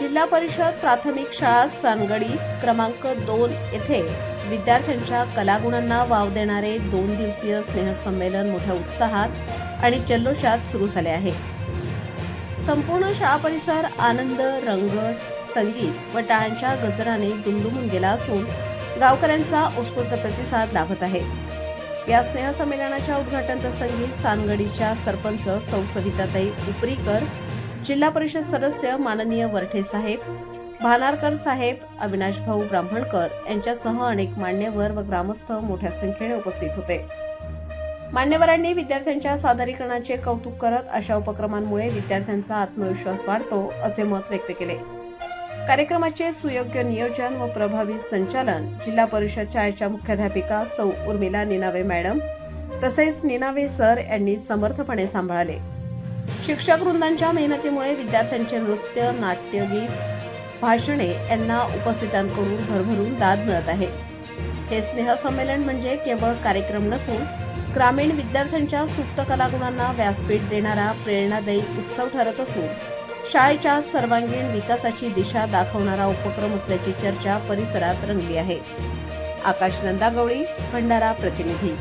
जिल्हा परिषद प्राथमिक शाळा सानगडी क्रमांक दोन येथे विद्यार्थ्यांच्या कलागुणांना वाव देणारे दोन दिवसीय स्नेहसंमेलन मोठ्या उत्साहात आणि जल्लोषात सुरू झाले आहे. संपूर्ण शाळा परिसर आनंद रंग संगीत व टाळ्यांच्या गजराने दुमदुमून गेला असून गावकऱ्यांचा उत्स्फूर्त प्रतिसाद लाभत आहे. या स्नेहसंमेलनाच्या उद्घाटन प्रसंगी सानगडीच्या सरपंच सौ सविताताई उपरीकर जिल्हा परिषद सदस्य माननीय वरठे साहेब भानारकर साहेब अविनाश भाऊ ब्राह्मणकर यांच्यासह अनेक मान्यवर व ग्रामस्थ मोठ्या संख्येने उपस्थित होते. मान्यवरांनी विद्यार्थ्यांच्या सादरीकरणाचे कौतुक करत अशा उपक्रमांमुळे विद्यार्थ्यांचा आत्मविश्वास वाढतो असे मत व्यक्त केले. कार्यक्रमाचे सुयोग्य नियोजन व प्रभावी संचालन जिल्हा परिषद शाळेच्या मुख्याध्यापिका सौ उर्मिला निनावे मॅडम तसेच निनावे सर यांनी समर्थपणे सांभाळले. शिक्षक वृंदांच्या मेहनतीमुळे विद्यार्थ्यांचे नृत्य नाट्यगीत भाषणे यांना उपस्थितांकडून भरभरून दाद मिळत आहे. हे स्नेहसंमेलन म्हणजे केवळ कार्यक्रम नसून ग्रामीण विद्यार्थ्यांच्या सुप्त कलागुणांना व्यासपीठ देणारा प्रेरणादायी उत्सव ठरत असून शाळेच्या सर्वांगीण विकासाची दिशा दाखवणारा उपक्रम असल्याची चर्चा परिसरात रंगली आहे. आकाश नंदागवळी भंडारा प्रतिनिधी.